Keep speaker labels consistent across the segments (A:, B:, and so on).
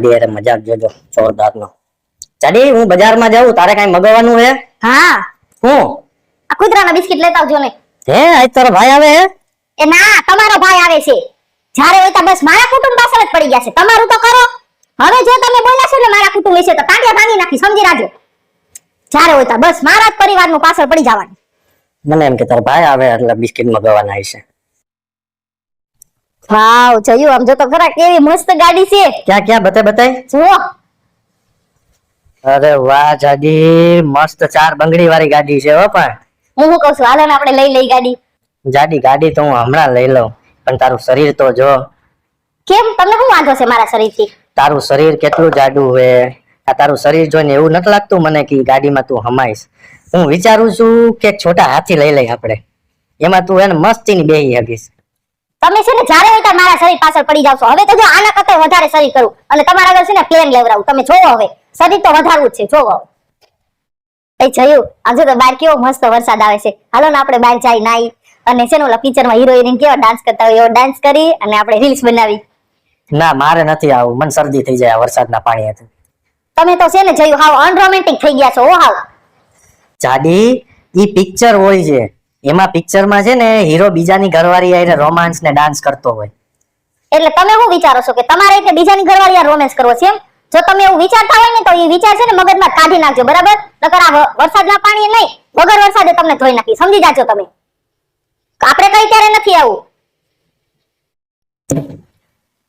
A: અડી અરે મજાક જોજો જોરદાર નો ચડી હું બજારમાં જાઉં તારે કઈ મગાવવાનું હે?
B: હા.
A: હું?
B: આ કુતરાના બિસ્કિટ લેતા આવજો ને.
A: હે આજ તારો ભાઈ આવે હે?
B: એ ના તમારો ભાઈ આવે છે. જ્યારે હોય તો બસ મારા કુટુંબ પાછળ જ પડી ગયા છે. તમારું તો કરો. હવે જો તમે બોલાશો ને મારા કુટુંબ વિશે તો ટાંટિયા ભાંગી નાખી સમજી રાખજો. જ્યારે હોય તો બસ મારા જ પરિવારનું પાછળ પડી જવાનું.
A: મને એમ કે તારો ભાઈ આવે એટલે બિસ્કિટ મગાવવાના હશે.
B: વાવ જોયું આમ જો તો ખરા કેવી મસ્ત ગાડી છે.
A: ક્યાં ક્યાં બતાય બતાય.
B: જુઓ.
A: અરે વાહ જાડી મસ્ત ચાર બંગડી વાળી ગાડી છે હો પણ.
B: હું શું કહું છું હાલો ને આપણે લઈ લઈ ગાડી.
A: જાડી ગાડી તો હું હમણાં લઈ લઉં પણ તારું શરીર તો જો.
B: કેમ તમને શું વાંધો છે મારા શરીરથી?
A: તારું શરીર કેટલું જાડું હે. આ તારું શરીર જોઈને એવું નથી લાગતું મને કે ગાડીમાં તું હમાઈશ. હું વિચારું છું કે છોટા હાથી લઈ લઈ આપણે. એમાં તું એને મસ્તીની બેહી હગીશ.
B: તમે છે ને જ્યારે હોય ત્યારે મારા શરીર પાછળ પડી જાવ છો. હવે તો જો આના કરતા વધારે શરીર કરું. અને તમારા આગળ છે ને પ્લેન લેવડાવું. તમે જોવો હવે. શરીર તો વધારવું જ છે. જોવો એ જયું. આજે તો બહાર કેવો મસ્ત વરસાદ આવે છે. હાલો ને આપણે બહાર જાય નાઈ. અને છે ઓલા પિક્ચરમાં હીરો હિરોઈન કેવા ડાન્સ કરતા હોય એવો ડાન્સ કરી અને આપણે રીલ્સ બનાવી.
A: ના મારે નથી આવું. મને શરદી થઈ જાય વરસાદના પાણી હતું
B: તમે તો છે ને જયું હાવ અનરોમેન્ટિક થઈ ગયા છો ઓ હાવ.
A: જાડી ઈ પિક્ચર હોય છે. એમાં પિક્ચરમાં છે ને હીરો બીજાની ઘરવાળી આવીને રોમાન્સ ને ડાન્સ કરતો હોય.
B: એટલે તમે શું વિચારો છો કે તમારે એટલે બીજાની ઘરવાળી રોમેન્સ કરવો છે એમ? જો તમે એવું વિચારતા હોય ને તો એ વિચાર છે ને મગજમાં કાઢી નાખજો બરાબર? નકર આ વરસાદના પાણી નહીં વગર વરસાદે તમને ધોઈ નાખી સમજી જાજો તમે. આપણે કઈ ત્યારે નથી આવું.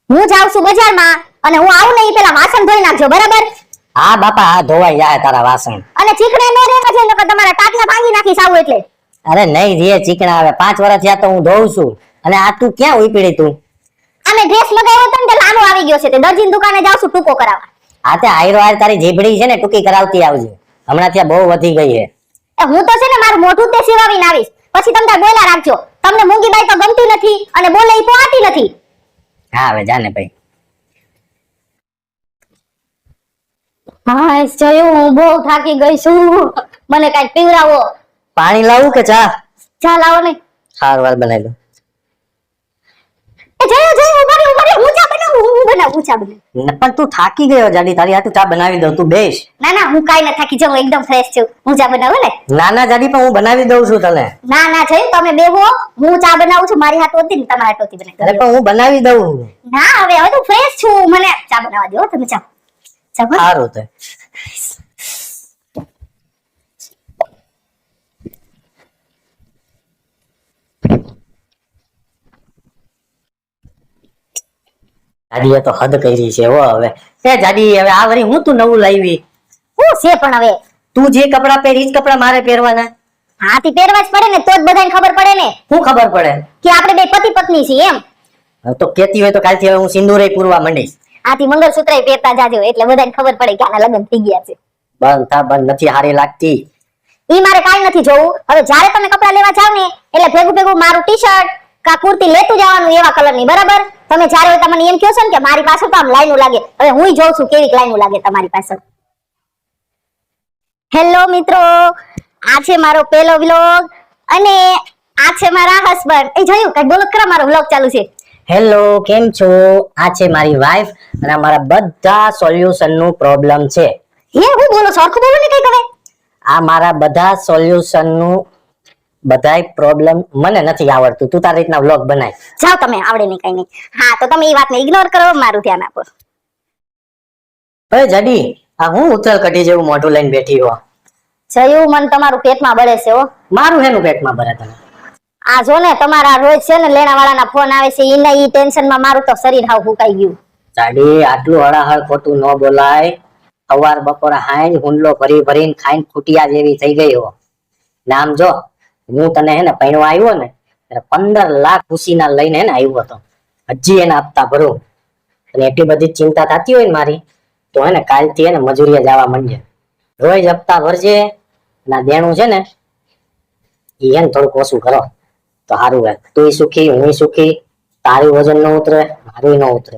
B: હું જાઉં છું બજારમાં અને હું આવું ને ઈ પેલા વાસણ ધોઈ નાખજો બરાબર?
A: હા બાપા હા ધોવાઈ જાય તારા વાસણ.
B: અને ચીકણે ન રહેવા છે નકર તમારા ટાટલા ભાંગી નાખી સાવ એટલે.
A: અરે નહીં રે ચીકણા આવે પાંચ વર્ષ થયા તો હું ધોઉં છું. અને આ તું ક્યાં ઉપડી તું?
B: અમે ડ્રેસ લગાવ્યો હતો ને તે લાંબો આવી ગયો છે. તે દરજીની દુકાને જાઉં છું ટૂંકો કરાવવા.
A: આ તે આયરો આયર તારી જીભડી છે ને ટૂંકી કરાવતી આવજે. હમણાં ત્યાં બહુ વધી ગઈ છે
B: એ હું તો છે ને મારું મોઢું તે સિવાવીને આવીશ. પછી તમને ગોલા બોલા રાખજો. તમને મૂંગી બાઈ તો ગમતી નથી અને બોલે ઈ પોહાતી નથી.
A: હા હવે જાને ભાઈ.
B: હા જોયું હું બહુ થાકી ગઈ છું. મને કાઈ પીવડાવો.
A: પાણી લાવું કે ચા?
B: ચા લાવો ને
A: હાર વાર બનાવી લો
B: એ જોયું જોયું હું ચા બનાવું હું બનાવું હું ચા બનાવું.
A: ન- પણ તું થાકી ગયો જાડી તારી હાથું ચા બનાવી દઉં તું બેસ.
B: ના ના હું કાઈ ન થાકી જાઉં એકદમ ફ્રેશ છું. હું ચા બનાવું ને?
A: નાના જાડી પણ હું બનાવી દઉં છું તને.
B: ના ના જોયું તમે બેહો હું ચા બનાવું છું મારી હાથ હોતી ને તમારા હાથ હોતી
A: અરે પણ હું બનાવી દઉં.
B: ના હવે હવે તો ફ્રેશ છું મને ચા બનાવવા દો તમે ચા. ચા
A: સારું તે. જાડીએ તો હદ કરી છે હો હવે. એ જાડી હવે આ વરી હું તું નવું લાવી?
B: શું છે પણ હવે?
A: તું જે કપડા પહેરી જ કપડા મારે પહેરવાના.
B: હાથી પહેરવા જ પડે ને તો જ બધાને ખબર પડે ને.
A: હું ખબર પડે?
B: કે આપણે બે પતિ પત્ની છીએ એમ.
A: તો કેતી હોય તો કાલથી હવે હું સિંદૂરે પૂરવા માંડીશ.
B: આથી મંગળસૂત્ર પહેરતા જાજો એટલે બધાને ખબર પડે કે આના લગ્ન થઈ ગયા છે.
A: બંધ થા બંધ નથી હારી લાગતી.
B: ઈ મારે કાઈ નથી જોવું. હવે જ્યારે તમે કપડા લેવા જાવ ને એટલે ભેગું ભેગું મારું ટી શર્ટ કા કુર્તી લેતું જવાનું એવા કલરની બરાબર? તમે જ્યારે તમને એમ કહો છો ને કે મારી પાસે તો આમ લાઈનો લાગે. હવે હું જોઉં છું કેવી લાઈનો લાગે તમારી પાસે. હેલો મિત્રો આ છે મારો પહેલો વ્લોગ અને આ છે મારા હસબન્ડ એ જોયું? કઈ બોલો ખરા મારો વ્લોગ ચાલુ છે.
A: હેલો કેમ છો? આ છે મારી વાઈફ અને મારા બધા સોલ્યુશનનું પ્રોબ્લેમ છે.
B: હે હું બોલો સરખું બોલો ને કઈ તમે
A: આ મારા બધા સોલ્યુશનનું બધાય પ્રોબ્લેમ મને નથી આવડતું. તું તારી રીતના વ્લોગ બનાય.
B: જાઓ તમે આવડે નહીં કઈ નહીં. હા તો તમે એ વાતને ઇગ્નોર કરો મારું ધ્યાન આપો.
A: અરે જડી આ હું ઉથલ કઢી જેવું મોઢું લઈને બેઠી હો?
B: જયું મન તમારું પેટમાં બળે છે હો.
A: મારું હેનું પેટમાં ભરે તમે
B: આ જો ને તમારા રોજ છે ને લેણા વાળાના ફોન આવે છે ઈને ઈ ટેન્શનમાં મારું તો શરીર હાવ ફૂંકાઈ ગયું.
A: જાડી આટલું હળાહળ ખોટું ન બોલાય. સવાર બપોર હાઈન હુંડલો ભરી ભરીને ખાઈને ખૂટિયા જેવી થઈ ગઈ હો. નામ જો. હું તને હે ને પૈણવા આવ્યો ને, ત્યારે પંદર લાખ ખુશીના લઈને હે ને આવ્યો હતો. હજી એને આપતા ભરું. અને એટલી બધી ચિંતા થતી હોય ને મારી, તો હે ને કાલથી હે ને મજૂરીએ જવા માંડજે. રોજ હપ્તા ભરજે ના દેણું છે ને એ હે ને થોડુંક ઓછું કરો. તો સારું રહે તું સુખી, હું સુખી. તારી વજન ન ઉતરે, મારું ન ઉતરે.